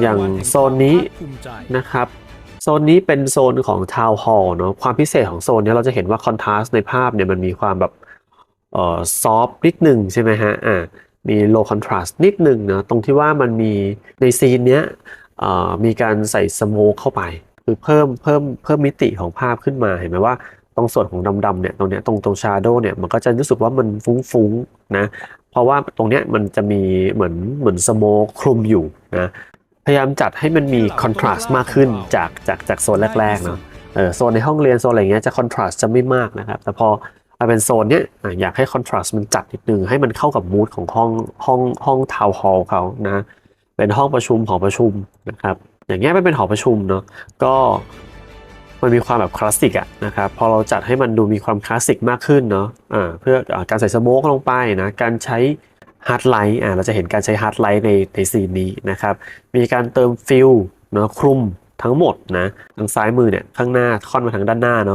อย่างโซนนี้นะครับโซนนี้เป็นโซนของทาวน์ฮอลล์เนาะความพิเศษของโซนนี้เราจะเห็นว่าคอนทราสต์ในภาพเนี่ยมันมีความแบบเอ่อซอฟนิดหนึ่งใช่ไหมฮะอ่ามีโลคอนทราสต์นิดหนึ่งเนาะตรงที่ว่ามันมีในซีนเนี้ยเอ่อมีการใส่สโมกเข้าไป คือเพิ่มเพิ่มเพิ่มมิติของภาพขึ้นมาเห็นไหมว่าตรงส่วนของดำๆเนี่ยตรงเนี้ยตรงตรงชาโดว์เนี่ยมันก็จะรู้สึกว่ามันฟุ้งๆนะ ราะว่าตรงเนี้ยมันจะมีเหมือนเหมือนสโมกคลุมอยู่นะพยายามจัดให้มันมีคอนทราสต์มากขึ้นจากจากจากโซนแรกๆเนาะเออโซนในห้องเรียนโซนอะไรเงี้ยจะคอนทราสต์จะไม่มากนะครับ แต่พอมาเป็นโซนเนี้ยอะอยากให้คอนทราสต์มันจัดนิดนึงให้มันเข้ากับมูดของห้องห้องห้องทาวน์ฮอลล์เขานะเป็นห้องประชุมหอประชุมนะครับอย่างเงี้ยไม่เป็นหอประชุมเนาะก็ มันมีความแบบคลาสสิกอะนะครับพอเราจัดให้มันดูมีความคลาสสิกมากขึ้นเนาะอ่าเพื่ออการใส่สโมกลงไปนะการใช้ฮาร์ดไลท์อ่าเราจะเห็นการใช้ฮาร์ดไลท์ในในซีนนี้นะครับมีการเติมฟิลเนาะคลุมทั้งหมดนะทางซ้ายมือเนี่ยข้างหน้าค่อนมาทางด้านหน้าเนาะ